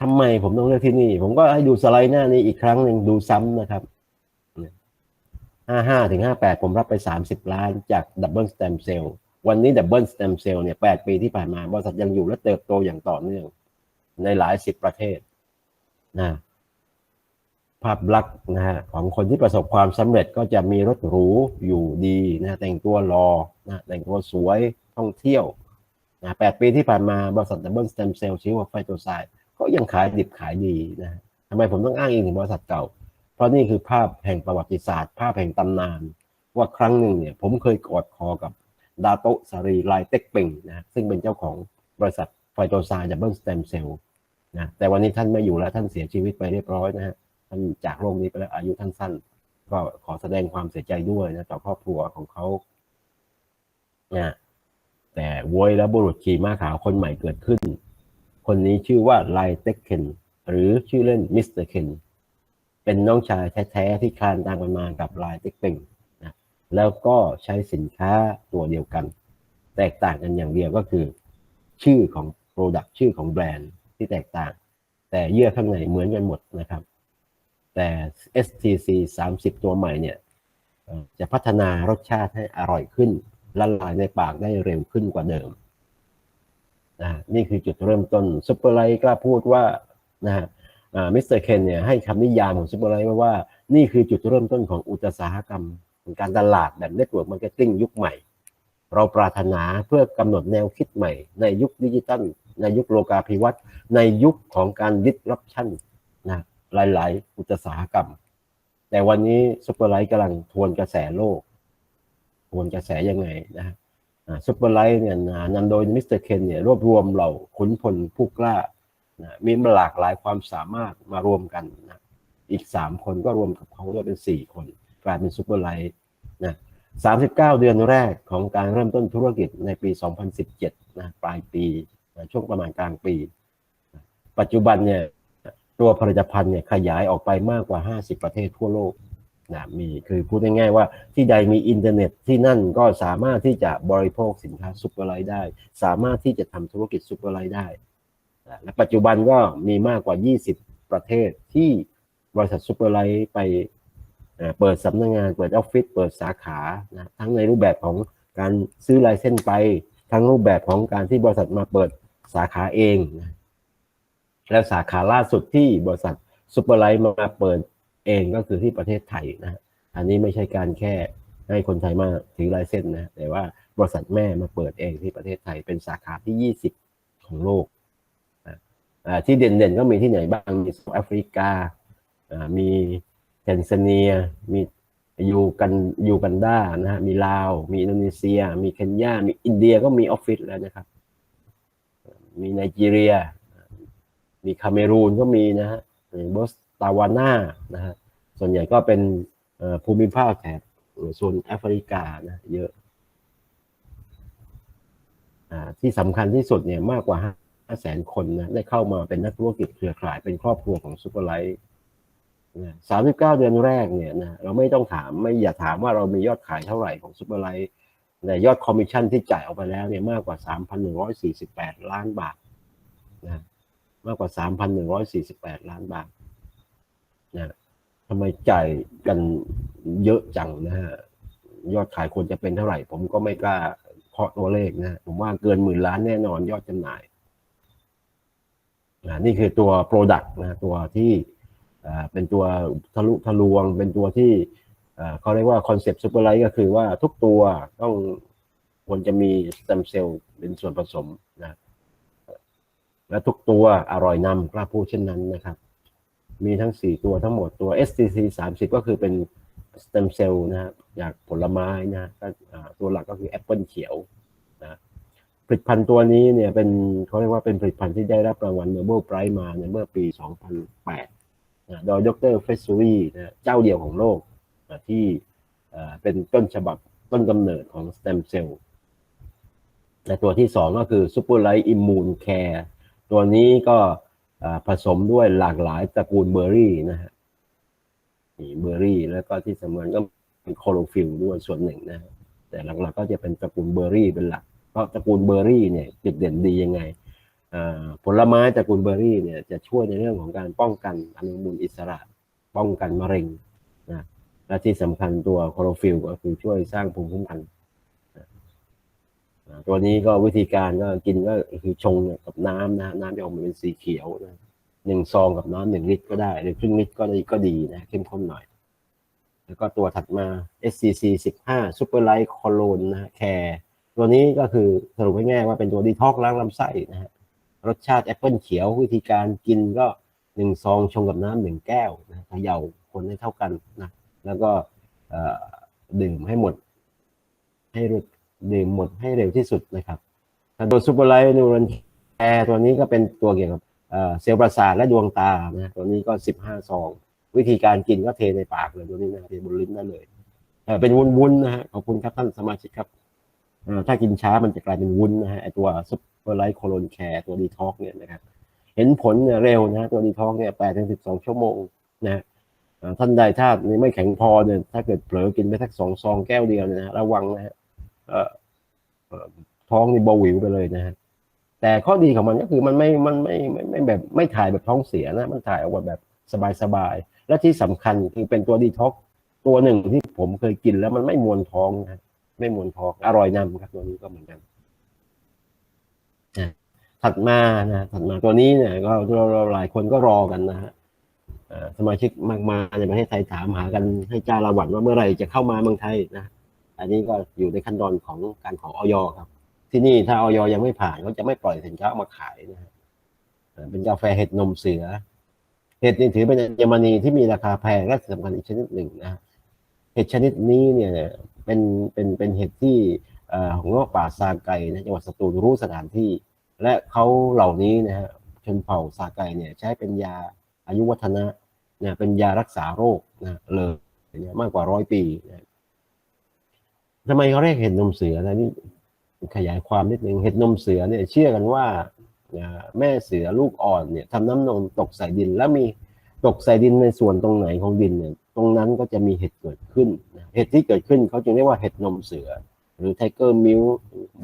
ทำไมผมต้องเลือกที่นี่ ผมก็ให้ดูสไลด์หน้านี้อีกครั้งหนึ่งดูซ้ำนะครับห้าห้าถึงห้าแปดผมรับไปสามสิบล้านจากดับเบิลสเต็มเซลล์วันนี้ดับเบิลสเต็มเซลล์เนี่ยแปดปีที่ผ่านมาบริษัทยังอยู่และเติบโตอย่างต่อเนื่อง ในหลายสิบประเทศนะภาพลักษณ์นะฮะของคนที่ประสบความสำเร็จก็จะมีรถหรูอยู่ดีนะแต่งตัวรอนะแต่งตัวสวยท่องเที่ยวนะแปดปีที่ผ่านมาบริษัทดับเบิลสเต็มเซลล์ชื่อว่าไฟโตไซด์ ก็ยังขายดิบขายดีนะทำไมผมต้องอ้างอิงถึงบริษัทเก่า เพราะนี่คือภาพแห่งประวัติศาสตร์ ภาพแห่งตำนาน ว่าครั้งหนึ่งเนี่ยผมเคยกอดคอกับดาโตสารีไลเต็กเป่งนะซึ่งเป็นเจ้าของบริษัทไฟโตซด์ดับเบิลสเต็มเซลล์นะแต่วันนี้ท่านไม่อยู่แล้วท่านเสียชีวิตไปเรียบร้อยนะฮะท่านจากโลกนี้ไปแล้วอายุท่านสั้น ก็ขอแสดงความเสียใจด้วยนะต่อครอบครัวของเขานะแต่โวยและบุรุษขี่ม้าขาวคนใหม่เกิดขึ้น คนนี้ชื่อว่าไลเต็กเคนหรือชื่อเล่นมิสเตอร์เคนเป็นน้องชายแท้ๆที่คลานตามกันมากับไลเต็กเป่งนะแล้วก็ใช้สินค้าตัวเดียวกัน แตกต่างกันอย่างเดียวก็คือ ชื่อของ Product ชื่อของแบรนด์ที่แตกต่าง แต่เยื่อข้างในเหมือนกันหมดนะครับแต่ STC 30 ตัวใหม่เนี่ยจะพัฒนารสชาติให้อร่อยขึ้นละลายในปากได้เร็วขึ้นกว่าเดิม นะนี่คือจุดเริ่มต้นซุปเปอร์ไลท์กล้าพูดว่านะฮะมิสเตอร์เคนเนี่ยให้คำนิยามของซุปเปอร์ไลท์ว่าว่า นี่คือจุดเริ่มต้นของอุตสาหกรรมการตลาดแบบเน็ตเวิร์กมาร์เก็ตติ้งยุคใหม่ เราปรารถนาเพื่อกำหนดแนวคิดใหม่ ในยุคดิจิตัลในยุคโลกาภิวัตน์ในยุคของการดิสรับชั่นนะหลาย ๆ อุตสาหกรรม แต่วันนี้ซุปเปอร์ไลท์กำลังทวนกระแสโลก ทวนกระแสยังไงนะฮะ ซุปเปอร์ไลท์เนี่ยนะนำโดยมิสเตอร์เคนเนี่ยรวบรวมเหล่าขุนพลผู้กล้านะมีหลากหลายความสามารถมารวมกันนะอีก 3 คนก็รวมกับเขาด้วยเป็น 4 คน กลายเป็นซุปเปอร์ไลท์นะ39 เดือนแรกของการเริ่มต้นธุรกิจในปี 2017 นะปลายปีนะช่วงประมาณกลางปี ปัจจุบันเนี่ยตัวผลิตภัณฑ์เนี่ยขยายออกไปมากกว่า 50 ประเทศทั่วโลก นะมีคือพูดง่ายๆว่าที่ใดมีอินเทอร์เน็ตที่นั่นก็สามารถที่จะบริโภคสินค้าซุปเปอร์ไลท์ได้ สามารถที่จะทำธุรกิจซุปเปอร์ไลท์ได้นะและปัจจุบันก็มีมากกว่า 20 ประเทศที่บริษัทซุปเปอร์ไลท์ไปเอ่อเปิดสำนักงานเปิดออฟฟิศเปิดสาขานะทั้งในรูปแบบของการซื้อลายเส้นไป ทั้งรูปแบบของการที่บริษัทมาเปิดสาขาเองนะแล้วสาขาล่าสุดที่บริษัทซูเปอร์ไลท์มาเปิด เองก็คือที่ประเทศไทยนะฮะอันนี้ไม่ใช่การแค่ให้คนไทยมาถือลายเส้นนะแต่ว่าบริษัทแม่มาเปิดเองที่ประเทศไทยเป็นสาขาที่ 20 ของโลกที่เด่นๆก็มีที่ไหนบ้างมีแอฟริกาอ่ามีแทนซาเนีย มียูกันยูกันดานะฮะมีลาว มีอินโดนีเซีย มีเคนยา มีอินเดียก็มีออฟฟิศแล้วนะครับ มีไนจีเรีย มีคาเมรูนก็มีนะฮะบอส ตาวานานะฮะส่วนใหญ่ก็เป็นภูมิภาคแถบโซนแอฟริกานะเยอะอ่าที่สำคัญที่สุดเนี่ยมากกว่า5แสนคนนะได้เข้ามาเป็นนักธุรกิจเครือข่ายเป็นครอบครัวของซูเปอร์ไลท์สามสิบเก้าเดือนแรกเนี่ยนะเราไม่ต้องถามไม่อย่าถามว่าเรามียอดขายเท่าไหร่ของซูเปอร์ไลท์แต่ยอดคอมมิชชั่นที่จ่ายออกไปแล้วเนี่ยมากกว่าสามพันหนึ่งร้อยสี่สิบแปดล้านบาทนะมากกว่าสามพันหนึ่งร้อยสี่สิบแปดล้านบาท นะทำไมจ่ายกันเยอะจังนะฮะยอดขายควรจะเป็นเท่าไหร่ ผมก็ไม่กล้าเคาะตัวเลขนะผมว่าเกินหมื่นล้านแน่นอนยอดจำหน่ายนะนี่คือตัว Product นะตัวที่เป็นตัวทะลุทะลวง เป็นตัวที่เขาเรียกว่าคอนเซปต์ซูเปอร์ไลท์ก็คือว่าทุกตัวต้องควรจะมีสเต็มเซลล์เป็นส่วนผสมนะและทุกตัวอร่อยนำกล้าพูดเช่นนั้นนะครับ มีทั้ง 4 ตัวทั้งหมดตัว STC 30 ก็คือเป็นสเต็มเซลล์นะครับจากผลไม้นะก็ตัวหลักก็คือแอปเปิลเขียวนะผลิตภัณฑ์ตัวนี้เนี่ยเป็นเขาเรียกว่าเป็นผลิตภัณฑ์ที่ได้รับรางวัล Nobel Prize มาในเมื่อปี 2008นะโดยดรเฟสซูรีนะเจ้าเดียวของโลกนะที่เป็นต้นฉบับต้นกำเนิดของสเต็มเซลล์และตัวที่สองก็คือซูเปอร์ไลท์อิมมูนแคร์ตัวนี้ก็ ผสมด้วยหลากหลายตระกูลเบอร์รี่นะฮะมีเบอร์รี่ แล้วก็ที่สำคัญก็เป็นโคโลฟิลด้วยส่วนหนึ่งนะฮะแต่หลักๆก็จะเป็นตระกูลเบอร์รี่เป็นหลัก เพราะตระกูลเบอร์รี่เนี่ยจุดเด่นดียังไงผลไม้ตระกูลเบอร์รี่เนี่ยจะช่วยในเรื่องของการป้องกันอนุมูลอิสระ ป้องกันมะเร็งนะและที่สำคัญตัวโคลอโรฟิลก็คือช่วยสร้างภูมิคุ้มกัน ตัวนี้ก็วิธีการก็กินก็คือชงเนี่ยกับน้ำนะน้ำจะออกมาเป็นสีเขียวนะหนึ่งซองกับน้ำหนึ่งลิตรก็ได้หรือครึ่งลิตรก็ดีก็ดีนะเข้มข้นหน่อย แล้วก็ตัวถัดมา SCC 15 Super Light Colon นะแคร์ตัวนี้ก็คือสรุปง่ายๆว่าเป็นตัวดีท็อกล้างลำไส้นะฮะรสชาติแอปเปิลเขียววิธีการกินก็หนึ่งซองชงกับน้ำหนึ่งแก้วนะเขย่าคนให้เท่ากันนะแล้วก็ดื่มให้หมด ให้ร็ว ดื่มหมดให้เร็วที่สุดนะครับตัวซูเปอร์ไลท์นูรอนแคร์ตัวนี้ก็เป็นตัวเกี่ยวกับเซลล์ประสาทและดวงตานะตัวนี้ก็สิบห้าซอง วิธีการกินก็เทในปากเลยตัวนี้นะเทบนลิ้นได้เลยเป็นวุ้นๆนะฮะขอบคุณครับท่านสมาชิกครับถ้ากินช้ามันจะกลายเป็นวุ้นนะฮะไอตัวซุปเปอร์ไลท์โคโลนแคร์ตัวดีท็อกเนี่ยนะครับเห็นผลเร็วนะฮะตัวดีท็อกเนี่ยแปดถึงสิบสองชั่วโมงนะฮะเอ่อท่านใดถ้าไม่แข็งพอเนี่ยถ้าเกิดเผลอกินไปสักสองซองแก้วเดียวเนยนะฮะระวังนะฮะ ท้องนี่เบาหวิวไปเลยนะฮะแต่ข้อดีของมันก็คือมันไม่มันไม่ไม่ไม่แบบไม่ถ่ายแบบท้องเสียนะ มันถ่ายออกมาแบบสบายๆและที่สำคัญคือเป็นตัวดีท็อกตัวหนึ่งที่ผมเคยกินแล้วมันไม่มวนท้องนะไม่มวนท้องอร่อยนำครับตัวนี้ก็เหมือนกันถัดมานะถัดมาตัวนี้เนี่ยก็เราเราหลายคนก็รอกันนะฮะสมาชิกมากมายในประเทศไทยถามหากันให้จ้าละหวันว่าเมื่อไหร่จะเข้ามาเมืองไทยนะ อันนี้ก็อยู่ในขั้นตอนของการขอออยครับ ที่นี่ถ้าออยยังไม่ผ่านเขาจะไม่ปล่อยสินค้าออกมาขายนะฮะเอ่อเป็นกาแฟเห็ดนมเสือ เห็ดนี่ถือเป็นอัญมณีที่มีราคาแพงและสำคัญอีกชนิดหนึ่งนะเห็ดชนิดนี้เนี่ยเป็นเป็นเป็นเห็ดที่เอ่อของโลกป่าซาไกนะจังหวัดสตูลรู้สถานที่ และเขาเหล่านี้นะฮะชนเผ่าซาไกเนี่ยใช้เป็นยาอายุวัฒนะเนี่ยเป็นยารักษาโรคนะเลยเนี่ยมากกว่าร้อยปีนะ ทำไมเขาเรียกเห็ดนมเสือนะนี่ขยายความนิดนึงเห็ดนมเสือเนี่ยเชื่อกันว่าแม่เสือลูกอ่อนเนี่ยทำน้ำนมตกใส่ดิน แล้วมีตกใส่ดินในส่วนตรงไหนของดินเนี่ยตรงนั้นก็จะมีเห็ดเกิดขึ้นเห็ดที่เกิดขึ้นเขาจึงเรียกว่าเห็ดนมเสือ หรือไทเกอร์มิล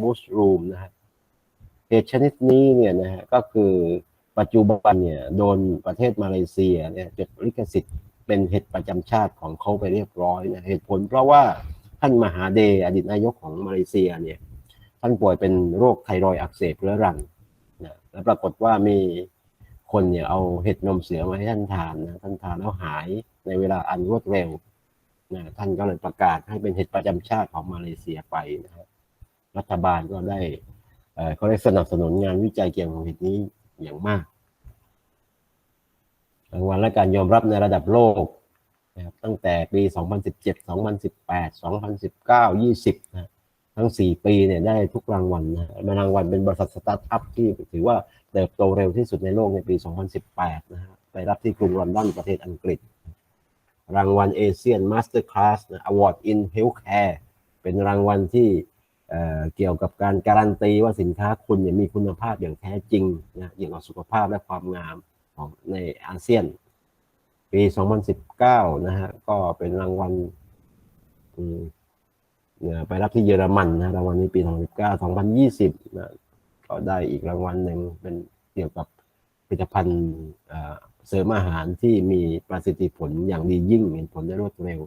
มูสรูมนะฮะเห็ดชนิดนี้เนี่ยนะฮะก็คือปัจจุบันเนี่ยโดนประเทศมาเลเซียเนี่ยจดลิขสิทธิ์เป็นเห็ดประจำชาติของเขาไปเรียบร้อยนะเหตุผลเพราะว่า ท่านมหาเดอดีตนายกของมาเลเซียเนี่ยท่านป่วยเป็นโรคไทรอยด์อักเสบเรื้อรังนะแล้วปรากฏว่ามีคนเนี่ยเอาเห็ดนมเสือมาให้ท่านทานนะท่านทานแล้วหายในเวลาอันรวดเร็วนะท่านก็เลยประกาศให้เป็นเห็ดประจำชาติของมาเลเซียไปนะครับรัฐบาลก็ได้เขาได้สนับสนุนงานวิจัยเกี่ยวกับเห็ดนี้อย่างมากรางวัลและการยอมรับในระดับโลก นะครับตั้งแต่ปี 2017 2018 2019 20นะทั้ง 4 ปีเนี่ยได้ทุกรางวัลนะรางวัลเป็นบริษัทสตาร์ทอัพที่ถือว่าเติบโตเร็วที่สุดในโลกในปี 2018 นะฮะไปรับที่กรุงลอนดอนประเทศอังกฤษ รางวัลเอเชียนมาสเตอร์คลาสอวอร์ดอินเฮลท์แคร์เป็นรางวัลที่เเกี่ยวกับการการันตีว่าสินค้าคุณเนี่ยมีคุณภาพอย่างแท้จริงนะเกี่ยวกับสุขภาพและความงามของในอาเซียน ปี 2019 นะฮะ ก็เป็นรางวัลไปรับที่เยอรมันนะรางวัลนี้ปี 2019 2020นะก็ได้อีกรางวัลหนึ่งเป็นเกี่ยวกับผลิตภัณฑ์เสริมอาหารที่มีประสิทธิผลอย่างดียิ่งเห็นผลได้รวดเร็ว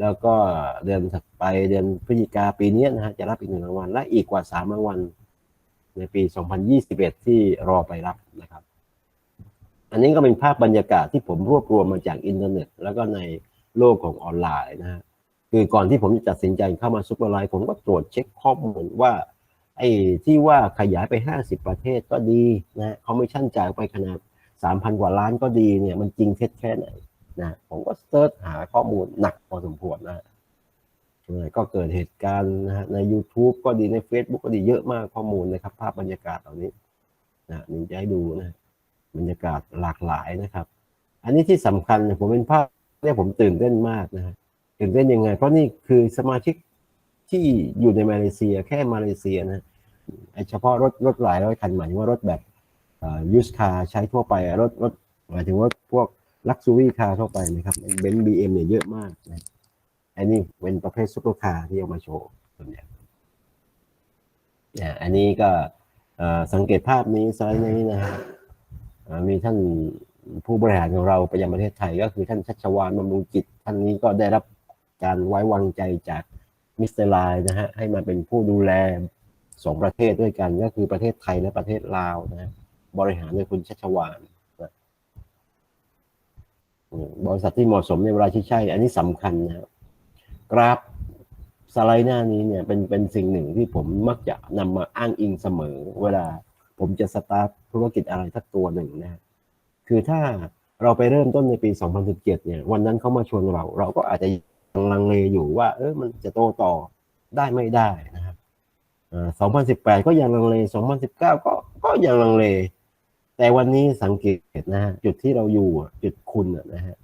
แล้วก็เดือนถัดไปเดือนพฤศจิกาปีนี้นะฮะจะรับอีกหนึ่งรางวัลและอีกกว่าสามรางวัลในปี 2021 ที่รอไปรับนะครับ อันนี้ก็เป็นภาพบรรยากาศที่ผมรวบรวมมาจากอินเทอร์เน็ต แล้วก็ในโลกของออนไลน์นะฮะคือก่อนที่ผมจะตัดสินใจเข้ามาซุปเปอร์ไลน์ผมก็ตรวจเช็คข้อมูลว่าไอ้ที่ว่าขยายไป 50 ประเทศก็ดีนะคอมมิชชั่นจ่ายไปขนาด 3,000 กว่าล้านก็ดีเนี่ยมันจริงเท็จแค่ไหนนะผมก็เซิร์ชหาข้อมูลหนักพอสมควรนะก็เกิดเหตุการณ์นะฮะใน YouTube ก็ดีใน Facebook ก็ดีเยอะมากข้อมูลนะครับ ภาพบรรยากาศเหล่านี้นะนี่จะให้ดูนะ บรรยากาศหลากหลายนะครับ อันนี้ที่สำคัญผมเป็นภาพเนี่ยผมตื่นเต้นมากนะฮะตื่นเต้นยังไง เพราะนี่คือสมาชิกที่อยู่ในมาเลเซียแค่มาเลเซียนะไอเฉพาะรถรถหลายร้อยคันหมายถึงว่ารถแบบยูสคาร์ใช้ทั่วไปรถรถหมายถึงว่าพวกลักซ์ r รี่คาร์ทั่วไปนะครับเบนซ์บีเอ็มเนี่ยเยอะมากนะอันนี้เป็นประเภทซุปเปอร์คาร์ที่เอามาโชว์ส่วนใหญ่เนี่ยอันนี้ก็สังเกตภาพนี้สไลด์นี้นะ มีท่านผู้บริหารของเราประจำประเทศไทย ก็คือท่านชัชวานบำรุงจิต ท่านนี้ก็ได้รับการไว้วางใจจากมิสเตอร์ไลน์นะฮะให้มาเป็นผู้ดูแลสองประเทศด้วยกัน ก็คือประเทศไทยและประเทศลาวนะบริหารโดยคุณชัชวานนะบริษัทที่เหมาะสมในเวลาที่ใช่ อันนี้สำคัญนะครับกราฟสไลด์หน้านี้เนี่ยเป็นเป็นสิ่งหนึ่งที่ผมมักจะนำมาอ้างอิงเสมอเวลา ผมจะสตาร์ทธุรกิจอะไรสักตัวหนึ่งนะคือถ้าเราไปเริ่มต้นในปี 2017 เนี่ย วันนั้นเขามาชวนเรา เราก็อาจจะยังลังเลอยู่ว่า เออมันจะโตต่อได้ไม่ได้นะครับ2018 ก็ยังลังเล 2019 ก็ก็ยังลังเล แต่วันนี้สังเกตนะฮะจุดที่เราอยู่จุดคุณนะฮะ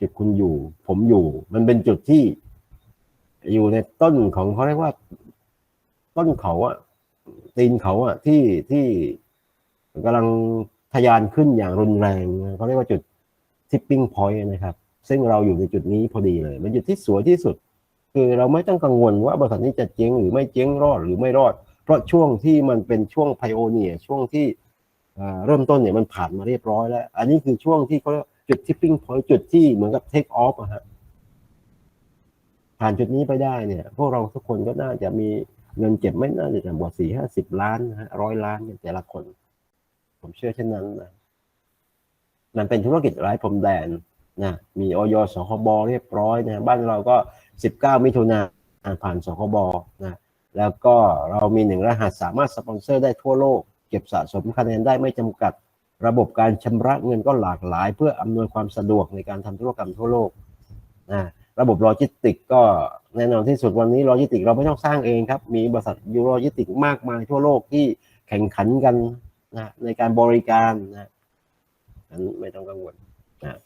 จุดคุณอยู่ ผมอยู่ มันเป็นจุดที่อยู่ในต้นของเขาเรียกว่า ต้นเขาอะ ตีนเขาอะที่ที่กำลังทะยานขึ้นอย่างรุนแรงเขาเรียกว่าจุด tipping point นะครับ ซึ่งเราอยู่ในจุดนี้พอดีเลย มันจุดที่สวยที่สุด คือเราไม่ต้องกังวลว่าบริษัทนี้จะเจ๊งหรือไม่เจ๊งรอดหรือไม่รอด เพราะช่วงที่มันเป็นช่วงไพโอเนียช่วงที่เริ่มต้นเนี่ยมันผ่านมาเรียบร้อยแล้ว อันนี้คือช่วงที่เขาจุด tipping point จุดที่เหมือนกับ take off อะฮะผ่านจุดนี้ไปได้เนี่ย พวกเราทุกคนก็น่าจะมี เงินเก็บไม่น่าจะต่ำกว่าสี่ห้าสิบล้านนะฮะร้อยล้านเนี่ยแต่ละคน ผมเชื่อเช่นนั้นนะมันเป็นธุรกิจร้พรมแดนนะมีออยสคบเรียบร้อยนะบ้านเราก็สิบเก้ามิถุนาผ่านสคบนะแล้วก็เรามีหนึ่งรหัสสามารถสปอนเซอร์ได้ทั่วโลก เก็บสะสมคะแนนได้ไม่จำกัด ระบบการชำระเงินก็หลากหลาย เพื่ออำนวยความสะดวกในการทำธุรกรรมทั่วโลกนะ ระบบโลจิสติกก็แน่นอนที่สุดวันนี้โลจิสติกเราไม่ต้องสร้างเองครับ มีบริษัทยูโรจิสติกมากมายทั่วโลกที่แข่งขันกันนะในการบริการนะไม่ต้องกังวลนะ